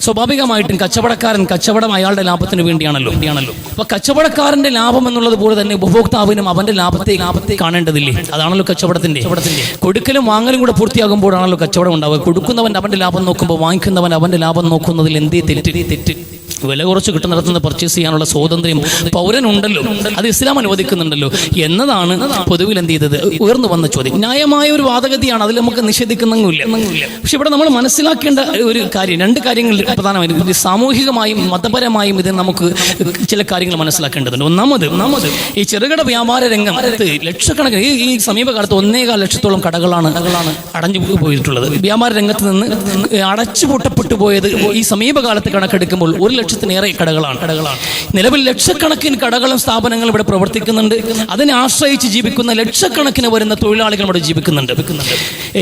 സ്വാഭാവികമായിട്ടും കച്ചവടക്കാരൻ കച്ചവടം അയാളുടെ ലാഭത്തിന് വേണ്ടിയാണല്ലോ. വേണ്ടിയാണല്ലോ. അപ്പൊ കച്ചവടക്കാരന്റെ ലാഭം എന്നുള്ളത് പോലെ തന്നെ ഉപഭോക്താവിനും അവന്റെ ലാഭത്തെ ലാഭത്തെ കാണേണ്ടതില്ലേ? അതാണല്ലോ കച്ചവടത്തിന്റെ. കച്ചവടത്തിന്റെ. കൊടുക്കലും വാങ്ങലും കൂടെ പൂർത്തിയാകുമ്പോഴാണല്ലോ കച്ചവടം ഉണ്ടാവുക. കൊടുക്കുന്നവൻ അവന്റെ ലാഭം നോക്കുമ്പോൾ വാങ്ങിക്കുന്നവൻ അവന്റെ ലാഭം നോക്കുന്നതിൽ എന്തേ തെറ്റ്? തെറ്റ് വില കുറച്ച് കിട്ടുന്നിടത്തുനിന്ന് പർച്ചേസ് ചെയ്യാനുള്ള സ്വാതന്ത്ര്യം പൗരനുണ്ടല്ലോ. അത് ഇസ്ലാം അനുവദിക്കുന്നുണ്ടല്ലോ. എന്നതാണ് പൊതുവിൽ എന്ത് ചെയ്തത്? ഉയർന്നു വന്ന ചോദ്യം. ന്യായമായ ഒരു വാദഗതിയാണ് അതിൽ നമുക്ക് നിഷേധിക്കുന്നില്ല പക്ഷെ ഇവിടെ നമ്മൾ മനസ്സിലാക്കേണ്ട ഒരു കാര്യം രണ്ട് കാര്യങ്ങൾ പ്രധാനമായും ഇത് സാമൂഹികമായും മതപരമായും ഇത് നമുക്ക് ചില കാര്യങ്ങൾ മനസ്സിലാക്കേണ്ടതുണ്ട്. ഒന്നാമത് ഒന്നാമത് ഈ ചെറുകിട വ്യാപാര രംഗം ലക്ഷക്കണക്കിന് ഈ ഈ സമീപകാലത്ത് ഒന്നേകാൽ ലക്ഷത്തോളം കടകളാണ് കടകളാണ് അടഞ്ഞു പോയിട്ടുള്ളത്. വ്യാപാര രംഗത്ത് നിന്ന് അടച്ചു പൊട്ടപ്പെട്ടു പോയത് ഈ സമീപകാലത്ത് കണക്കെടുക്കുമ്പോൾ ഒരു ലക്ഷത്തിനേറെ കടകളാണ്. കടകളാണ് നിലവിൽ ലക്ഷക്കണക്കിന് കടകളും സ്ഥാപനങ്ങളും ഇവിടെ പ്രവർത്തിക്കുന്നുണ്ട്. അതിനെ ആശ്രയിച്ച് ജീവിക്കുന്ന ലക്ഷക്കണക്കിന് വരുന്ന തൊഴിലാളികൾ ഇവിടെ ജീവിക്കുന്നുണ്ട്.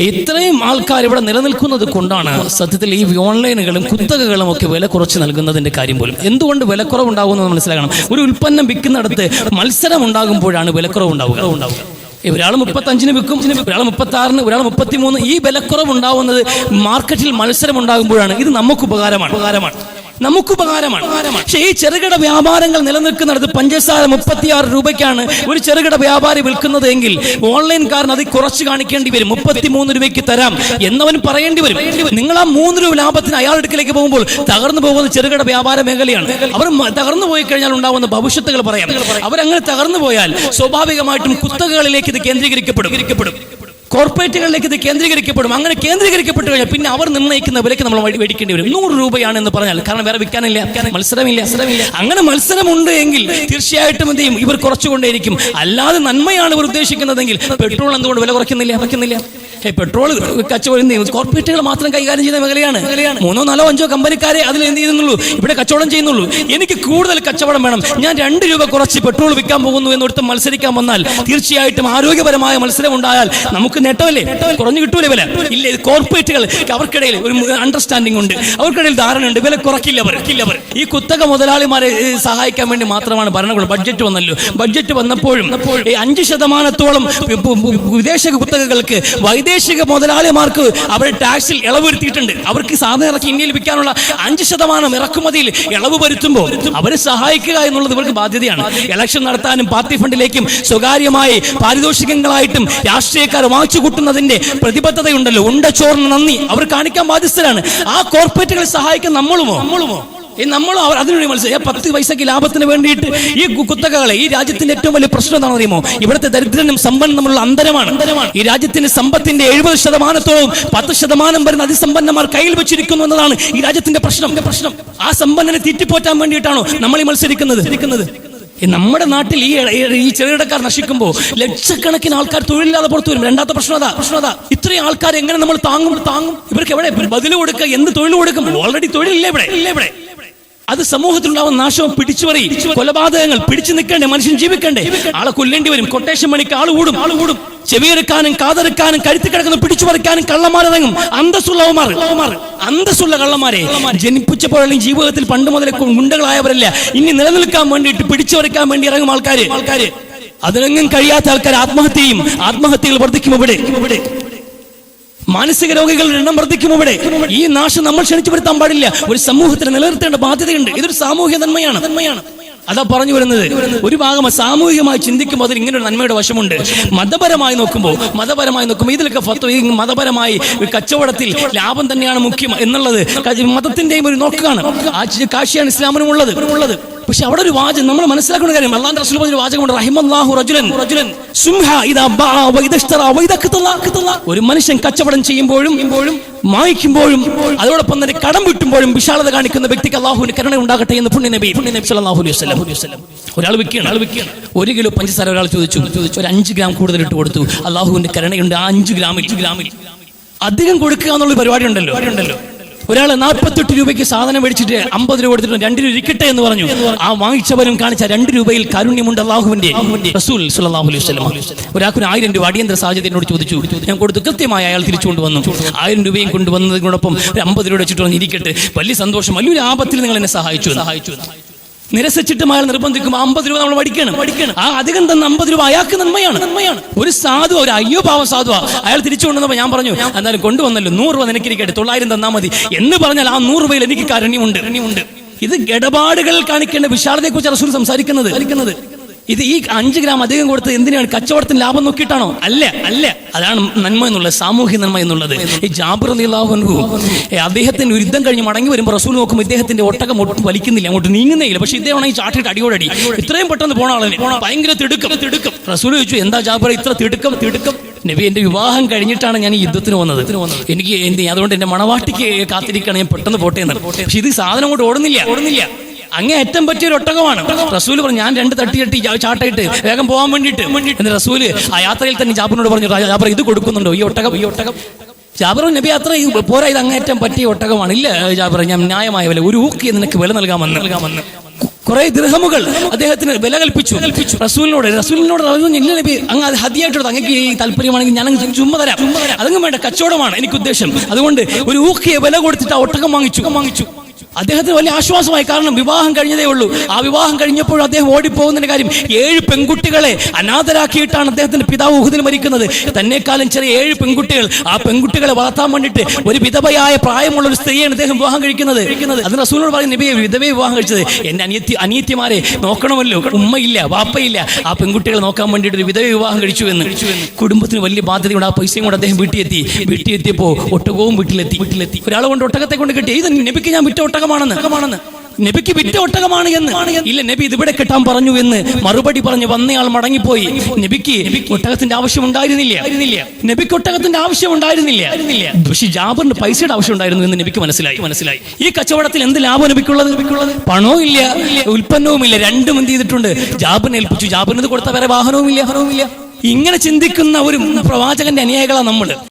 ഇത്രയും ആൾക്കാർ ഇവിടെ നിലനിൽക്കുന്നത് കൊണ്ടാണ് സത്യത്തിൽ ഈ ഓൺലൈനുകളും കുത്തകകളും ഒക്കെ വില കുറച്ച് നൽകുന്നതിന്റെ കാര്യം പോലും. എന്തുകൊണ്ട് വിലക്കുറവ് ഉണ്ടാകുമെന്ന് മനസ്സിലാക്കണം. ഒരു ഉൽപ്പന്നം വിൽക്കുന്നിടത്ത് മത്സരം ഉണ്ടാകുമ്പോഴാണ് വിലക്കുറവ് ഉണ്ടാവുക ഉണ്ടാവുക ഒരാൾ മുപ്പത്തഞ്ചിന് വിൽക്കും ഒരാൾ മുപ്പത്തി ആറിന് ഒരാൾ മുപ്പത്തിമൂന്ന്. ഈ വിലക്കുറവ് ഉണ്ടാവുന്നത് മാർക്കറ്റിൽ മത്സരം ഉണ്ടാകുമ്പോഴാണ്. ഇത് നമുക്ക് ഉപകാരമാണ് ഉപകാരമാണ്. നമുക്ക് ഉപകാരമാണ് പക്ഷേ ഈ ചെറുകിട വ്യാപാരങ്ങൾ നിലനിൽക്കുന്നിടത്ത് പഞ്ചസാര മുപ്പത്തിയാറ് രൂപയ്ക്കാണ്. ഒരു ചെറുകിട വ്യാപാരി വിൽക്കുന്നത് എങ്കിൽ ഓൺലൈൻ ഓൺലൈൻകാരൻ അത് കുറച്ച് കാണിക്കേണ്ടി വരും. മുപ്പത്തിമൂന്ന് രൂപയ്ക്ക് തരാം എന്നവൻ പറയേണ്ടി വരും. നിങ്ങൾ ആ മൂന്ന് രൂപ ലാഭത്തിന് അയാൾ അടുക്കലേക്ക് പോകുമ്പോൾ തകർന്നു പോകുന്ന ചെറുകിട വ്യാപാര മേഖലയാണ്. അവർ തകർന്നു പോയി കഴിഞ്ഞാൽ ഉണ്ടാവുന്ന ഭവിഷ്യത്തുകൾ പറയാം. അവരങ്ങനെ തകർന്നു പോയാൽ സ്വാഭാവികമായിട്ടും കുത്തകകളിലേക്ക് ഇത് കേന്ദ്രീകരിക്കപ്പെടും. കോർപ്പറേറ്റുകളിലേക്ക് ഇത് കേന്ദ്രീകരിക്കപ്പെടും. അങ്ങനെ കേന്ദ്രീകരിക്കപ്പെട്ടു കഴിഞ്ഞാൽ പിന്നെ അവർ നിർണയിക്കുന്ന വിലയ്ക്ക് നമ്മൾ മേടി- മേടിക്കേണ്ടി വരും. നൂറ് രൂപയാണ് എന്ന് പറഞ്ഞാൽ. കാരണം വേറെ വിൽക്കാനില്ല. മത്സരമില്ല. മത്സരമില്ല. അങ്ങനെ മത്സരമുണ്ട് എങ്കിൽ തീർച്ചയായിട്ടും എന്ത് ചെയ്യും? ഇവർ കുറച്ചുകൊണ്ടേയിരിക്കും. അല്ലാതെ നന്മയാണ് ഇവർ ഉദ്ദേശിക്കുന്നതെങ്കിൽ പെട്രോൾ എന്തുകൊണ്ട് വില കുറയ്ക്കുന്നില്ല? കുറയ്ക്കുന്നില്ല. പെട്രോൾ കച്ചവടം കോർപ്പറേറ്റുകൾ മാത്രം കൈകാര്യം ചെയ്യുന്ന മേഖലയാണ്. മേഖലയാണ് മൂന്നോ നാലോ അഞ്ചോ കമ്പനിക്കാരെ അതിൽ എന്ത് ചെയ്യുന്നുള്ളൂ? ഇവിടെ കച്ചവടം ചെയ്യുന്നുള്ളൂ. എനിക്ക് കൂടുതൽ കച്ചവടം വേണം. ഞാൻ രണ്ട് രൂപ കുറച്ച് പെട്രോൾ വിൽക്കാൻ പോകുന്നു എന്നൊരുത്തം മത്സരിക്കാൻ വന്നാൽ തീർച്ചയായിട്ടും ആരോഗ്യപരമായ മത്സരം ഉണ്ടായാൽ നമുക്ക് നേട്ടമല്ലേ കുറഞ്ഞു കിട്ടൂലേ വില? ഇല്ല ഇത് കോർപ്പറേറ്റുകൾ അവർക്കിടയിൽ ഒരു അണ്ടർസ്റ്റാൻഡിംഗ് ഉണ്ട്. അവർക്കിടയിൽ ധാരണയുണ്ട്. വില കുറക്കില്ല അവർ. ഇല്ല അവർ. ഈ കുത്തക മുതലാളിമാരെ സഹായിക്കാൻ വേണ്ടി മാത്രമാണ് ഭരണകൂടം. ബഡ്ജറ്റ് വന്നല്ലോ. ബഡ്ജറ്റ് വന്നപ്പോഴും അഞ്ച് ശതമാനത്തോളം വിദേശ കുത്തകകൾക്ക് വൈദേശിക മുതലാളിമാർക്ക് അവർ ടാക്സിൽ ഇളവ് വരുത്തിയിട്ടുണ്ട് അവർക്ക് സാധനം ഇറക്കി ഇന്ത്യയിൽ വിൽക്കാനുള്ള അഞ്ച് ശതമാനം ഇറക്കുമതിയിൽ ഇളവ് വരുത്തുമ്പോൾ അവരെ സഹായിക്കുക എന്നുള്ളത് ഇവർക്ക് ബാധ്യതയാണ്. ഇലക്ഷൻ നടത്താനും പാർട്ടി ഫണ്ടിലേക്കും സ്വകാര്യമായി പാരിതോഷികങ്ങളായിട്ടും രാഷ്ട്രീയക്കാർ വാങ്ങിച്ചു കൂട്ടുന്നതിന്റെ പ്രതിബദ്ധതയുണ്ടല്ലോ. ഉണ്ട ചോറിന് നന്ദി. അവർ കാണിക്കാൻ ബാധ്യസ്ഥരാണ്. ആ കോർപ്പറേറ്റുകളെ സഹായിക്കാൻ നമ്മളുമോ? നമ്മളുമോ? ഈ നമ്മൾ അവർ അതിനുവേണ്ടി മനസ്സിലായി പത്ത് പൈസക്ക് ലാഭത്തിന് വേണ്ടിയിട്ട് ഈ കുത്തകകളെ ഈ രാജ്യത്തിന്റെ ഏറ്റവും വലിയ പ്രശ്നം എന്താണെന്ന് അറിയുമോ ഇവിടുത്തെ ദരിദ്രനും സമ്പന്നും തമ്മിലുള്ള അന്തരമാണ്. ഈ രാജ്യത്തിന്റെ സമ്പത്തിന്റെ എഴുപത് ശതമാനത്തോളം പത്ത് ശതമാനം വരുന്ന അതിസമ്പന്നമാർ കയ്യിൽ വെച്ചിരിക്കുന്നു എന്നതാണ് ഈ രാജ്യത്തിന്റെ പ്രശ്നം. പ്രശ്നം. ആ സമ്പന്നനെ തീറ്റിപ്പോറ്റാൻ വേണ്ടിയിട്ടാണോ നമ്മൾ ഈ മത്സരിക്കുന്നത്. നമ്മുടെ നാട്ടിൽ ഈ ഈ ചെറുകിടക്കാർ നശിക്കുമ്പോൾ ലക്ഷക്കണക്കിന് ആൾക്കാർ തൊഴിലില്ലാതെ പുറത്തു വരും. രണ്ടാമത്തെ പ്രശ്നം അതാ പ്രശ്നം അതാ. ഇത്രയും ആൾക്കാർ എങ്ങനെ നമ്മൾ താങ്ങും? താങ്ങും. ഇവർക്ക് എവിടെ? ബദൽ കൊടുക്കുക എന്ത് തൊഴിൽ കൊടുക്കും? ഓൾറെഡി തൊഴിലില്ല ഇവിടെ? ഇല്ല ഇവിടെ? അത് സമൂഹത്തിലുണ്ടാവുന്ന നാശവും പിടിച്ചുപറി കൊലപാതകങ്ങൾ പിടിച്ചു നിൽക്കണ്ടേ മനുഷ്യൻ ജീവിക്കണ്ടേ? ആളെ കൊല്ലേണ്ടി വരും കൊട്ടേഷൻ മണിക്ക് ആൾ കൂടും. ആൾ കൂടും ചെവിയെടുക്കാനും കാതെടുക്കാനും കരുത്തി കിടക്കുന്ന പിടിച്ചു പറിക്കാനും കള്ളന്മാരിറങ്ങും. അന്തസ്സുള്ളവന്മാർ അന്തസ്സുള്ള കള്ളന്മാരെ ജനിപ്പിച്ചപ്പോഴും ജീവിതത്തിൽ പണ്ട് മുതലേ ഗുണ്ടകളായവരല്ല? ഇനി നിലനിൽക്കാൻ വേണ്ടിയിട്ട് പിടിച്ചു പറിക്കാൻ വേണ്ടി ഇറങ്ങും ആൾക്കാര്. ആൾക്കാര് അതിനെങ്ങും കഴിയാത്ത ആൾക്കാർ ആത്മഹത്യയും ആത്മഹത്യകൾ വർദ്ധിക്കും ഇവിടെ ഇവിടെ. മാനസിക രോഗികളുടെ എണ്ണം വർദ്ധിക്കും ഇവിടെ. ഈ നാശം നമ്മൾ ക്ഷണിച്ചു വരുത്താൻ പാടില്ല. ഒരു സമൂഹത്തിന് നിലനിർത്തേണ്ട ബാധ്യതയുണ്ട്. ഇതൊരു സാമൂഹ്യ നന്മയാണ്. നന്മയാണ് അതാ പറഞ്ഞു വരുന്നത്. ഒരു ഭാഗം സാമൂഹികമായി ചിന്തിക്കുമ്പോൾ അതിൽ ഇങ്ങനെ ഒരു നന്മയുടെ വശമുണ്ട്. മതപരമായി നോക്കുമ്പോൾ മതപരമായി നോക്കുമ്പോൾ ഇതിലൊക്കെ ഫത്വ മതപരമായി കച്ചവടത്തിൽ ലാഭം തന്നെയാണ് മുഖ്യം എന്നുള്ളത്. മതത്തിന്റെയും ഒരു നോക്കാണ്. കാശിയാണ് ഇസ്ലാമിനും ഉള്ളത് ഉള്ളത് പക്ഷെ അവിടെ ഒരു വാചകം നമ്മൾ മനസ്സിലാക്കുന്ന കാര്യം അള്ളാന്റെ റസൂൽ പറഞ്ഞ ഒരു വാചകമുണ്ട് റഹിമല്ലാഹു റജുലൻ. റജുലൻ. സുംഹ ഇദാ ബഅ വ ഇദശ്തറ വ ഇദ ഖതല. ഒരു മനുഷ്യൻ കച്ചവടം ചെയ്യുമ്പോഴും ഇമ്പോഴും മായിക്കുമ്പോഴും അതോടൊപ്പം തന്നെ കടം വിട്ടുമ്പോഴും വിശാലത കാണിക്കുന്ന വ്യക്തിക്ക് അള്ളാഹുവിന് കരുണ ഉണ്ടാകട്ടെ എന്ന് പുണ്യ നബി പുണ്യ നബി സല്ലല്ലാഹു അലൈഹി വസല്ലം. ഒരാൾ വിൽക്കുകയാണ് ആൾ വിൽക്കുകയാണ്. ഒരു കിലോ പഞ്ചസാര ഒരാൾ ചോദിച്ചു. ചോദിച്ചു. ഒരു അഞ്ച് ഗ്രാം കൂടുതൽ ഇട്ട് കൊടുത്തു. അള്ളാഹുവിന്റെ കരുണയുണ്ട് ആ അഞ്ച് ഗ്രാമിൽ. ഗ്രാമിൽ. അധികം കൊടുക്കുക എന്നുള്ള പരിപാടി ഉണ്ടല്ലോ. ഉണ്ടല്ലോ. ഒരാൾ നാൽപ്പത്തെട്ട് രൂപയ്ക്ക് സാധനം മേടിച്ചിട്ട് അമ്പത് രൂപ കൊടുത്തിട്ട് രണ്ട് രൂപ ഇരിക്കട്ടെ എന്ന് പറഞ്ഞു. ആ വാങ്ങിച്ചവരും കാണിച്ച രണ്ട് രൂപയിൽ കാരുണ്യമുണ്ട് അള്ളാഹുവിന്റെ റസൂൽ സല്ലല്ലാഹു അലൈഹി ഒരാൾക്ക് ആയിരം രൂപ അടിയന്തര സാഹചര്യത്തിനോട് ചോദിച്ചു. ഞാൻ കൊടുത്തു. കൃത്യമായി അയാൾ തിരിച്ചു കൊണ്ടുവന്നു ആയിരം രൂപയും കൊണ്ടുവന്നതിനോടൊപ്പം ഒരു അമ്പത് രൂപ വെച്ചിട്ട് വന്നിരിക്കട്ടെ. വലിയ സന്തോഷം. വലിയൊരു ആപത്തിൽ നിങ്ങൾ എന്നെ സഹായിച്ചു സഹായിച്ചു നിരസിച്ചിട്ട് അയാൾ നിർബന്ധിക്കും. അമ്പത് രൂപ നമ്മൾ മടിക്കണം പഠിക്കണം. ആ അധികം തന്ന അമ്പത് രൂപ അയാൾക്ക് നന്മയാണ്. നന്മയാണ്. ഒരു സാധു ഒരു അയ്യോ പാവം സാധുവാ. അയാൾ തിരിച്ചു കൊണ്ടുവന്നപ്പോൾ ഞാൻ പറഞ്ഞു എന്നാലും കൊണ്ടുവന്നല്ലോ. നൂറ് രൂപ നിനക്കിരിക്കട്ടെ തൊള്ളായിരം തന്നാൽ മതി. എന്ന് പറഞ്ഞാൽ ആ നൂറ് രൂപയിൽ എനിക്ക് കരണിയുണ്ട് ഇത് ഇടപാടുകൾ കാണിക്കേണ്ട വിശാലതയെക്കുറിച്ച് റസൂൽ സംസാരിക്കുന്നത്. ഇത് ഈ അഞ്ച് ഗ്രാം അധികം കൊടുത്ത് എന്തിനാണ്? കച്ചവടത്തിന് ലാഭം നോക്കിയിട്ടാണോ? അല്ല അല്ല. അതാണ് നന്മ എന്നുള്ളത് സാമൂഹ്യ നന്മ എന്നുള്ളത്. ഈ ജാബിർ അലി അള്ളാഹുൻഹു അദ്ദേഹത്തിന്റെ ഒരു യുദ്ധം കഴിഞ്ഞ് മടങ്ങി വരുമ്പോൾ റസൂൽ നോക്കുമ്പോൾ ഇദ്ദേഹത്തിന്റെ ഒട്ടകം ഒട്ടും വലിക്കുന്നില്ല അങ്ങോട്ട് നീങ്ങുന്നേയില്ല. പക്ഷേ ഈ ചാട്ടിട്ട് അടിയോടടി. ഇത്രയും പെട്ടെന്ന് പോണ ആളിനെ ഭയങ്കര തിടുക്കം. തിടുക്കം റസൂൽ ചോദിച്ചു എന്താ ജാബിർ ഇത്ര തിടുക്കം? തിടുക്കം? നബി എന്റെ വിവാഹം കഴിഞ്ഞിട്ടാണ് ഞാൻ ഈ യുദ്ധത്തിന് വന്നത്. എനിക്ക് എന്ത് അതുകൊണ്ട് എന്റെ മണവാട്ടിക്ക് കാത്തിരിക്കണം ഞാൻ പെട്ടെന്ന് പോട്ടെ എന്ന്. പക്ഷെ ഇത് സാധനം കൊണ്ട് ഓടുന്നില്ല ഓടുന്നില്ല. അങ്ങേ ഏറ്റവും പറ്റിയ ഒരു ഒട്ടകമാണ്. റസൂൽ പറഞ്ഞു ഞാൻ രണ്ട് തട്ടി തട്ടി ചാട്ടായിട്ട് വേഗം പോകാൻ വേണ്ടിയിട്ട്. എന്നിട്ട് റസൂൽ ആ യാത്രയിൽ തന്നെ ജാബറിനോട് പറഞ്ഞു "രാ- ജാബർ ഇത് കൊടുക്കുന്നുണ്ടോ? ഈ ഒട്ടകം ഈ ഒട്ടകം. ജാബർ നബി അത്ര പോരാ ഇത് അങ്ങേറ്റം പറ്റിയ ഒട്ടകമാണ്. ഇല്ല ജാബർ ഞാൻ ന്യായമായ വില ഒരു ഊക്കി നിനക്ക് വില നൽകാമെന്ന്. നൽകാമെന്ന് കുറെ ദൃഹമുകൾ അദ്ദേഹത്തിന് വില കൽപ്പിച്ചു. കൽപ്പിച്ചു റസൂലിനോട് റസൂലിനോട് ഇല്ല നബി അങ്ങ് അത് ഹദിയായിട്ട് അങ്ങനെ അങ്ങക്ക് ഈ താല്പര്യമാണെങ്കിൽ ഞാൻ അങ്ങ് ചുമ്മാ തരാം. അതങ്ങ് വേണ്ട കച്ചവടമാണ് എനിക്ക് ഉദ്ദേശം. അതുകൊണ്ട് ഒരു ഊക്കിയെ വില കൊടുത്തിട്ട് ആ ഒട്ടകം വാങ്ങിച്ചു വാങ്ങിച്ചു. അദ്ദേഹത്തിന് വലിയ ആശ്വാസമായി. കാരണം വിവാഹം കഴിഞ്ഞതേ ഉള്ളൂ. ആ വിവാഹം കഴിഞ്ഞപ്പോൾ അദ്ദേഹം ഓടിപ്പോകുന്നതിന്റെ കാര്യം ഏഴ് പെൺകുട്ടികളെ അനാഥരാക്കിയിട്ടാണ് അദ്ദേഹത്തിന്റെ പിതാവ് ഉഹുദിൽ മരിക്കുന്നത്. തന്നെക്കാലം ചെറിയ ഏഴ് പെൺകുട്ടികൾ. ആ പെൺകുട്ടികളെ വളർത്താൻ വേണ്ടിയിട്ട് ഒരു വിധവയായ പ്രായമുള്ള ഒരു സ്ത്രീയാണ് അദ്ദേഹം വിവാഹം കഴിക്കുന്നത്. അതിന് റസൂലിനോട് പറയുന്ന നിബിയെ വിധവയെ വിവാഹം കഴിച്ചത് എന്റെ അനിയത്തി അനിയത്തിമാരെ നോക്കണമല്ലോ. ഉമ്മയില്ല വാപ്പയില്ല. ആ പെൺകുട്ടികളെ നോക്കാൻ വേണ്ടിയിട്ട് ഒരു വിധവയെ വിവാഹം കഴിച്ചു എന്ന്. കുടുംബത്തിന് വലിയ ബാധ്യതയുണ്ട്. ആ പൈസയും കൂടെ അദ്ദേഹം വീട്ടിലെത്തി. വീട്ടിലെത്തിയപ്പോൾ ഒട്ടകവും വീട്ടിലെത്തി. വീട്ടിലെത്തി ഒരാളെ കൊണ്ട് ഒട്ടകത്തെ കൊണ്ട് കിട്ടി. ഇത് നബിക്ക് ഞാൻ വിറ്റ ഒട്ടകമാണെന്ന് ഒട്ടകമാണെന്ന്. നബിക്ക് വിറ്റ ഒട്ടകമാണ് എന്ന്. ഇല്ല നബി ഇതിവിടെ കെട്ടാൻ പറഞ്ഞു എന്ന്. മറുപടി പറഞ്ഞു വന്നയാൾ മടങ്ങിപ്പോയി. നബിക്ക് ഒട്ടകത്തിന്റെ ആവശ്യം ഉണ്ടായിരുന്നില്ല. നബിക്ക് ഒട്ടകത്തിന്റെ ആവശ്യം ഉണ്ടായിരുന്നില്ല. പക്ഷേ ജാബറിന് പൈസയുടെ ആവശ്യം ഉണ്ടായിരുന്നു എന്ന് നബിക്ക് മനസ്സിലായി. മനസ്സിലായി. ഈ കച്ചവടത്തിൽ എന്ത് ലാഭം നബിക്കുള്ളത്? പണവും ഇല്ല ഉൽപ്പന്നവും ഇല്ല. രണ്ടും എന്ത് ചെയ്തിട്ടുണ്ട്? ജാബിനെ ഏൽപ്പിച്ചു. ജാബിന് ഇത് കൊടുത്ത വേറെ വാഹനവും ഇല്ല വാഹനവും ഇല്ല ഇങ്ങനെ ചിന്തിക്കുന്ന ഒരു പ്രവാചകന്റെ അനുയായികളാണ് നമ്മൾ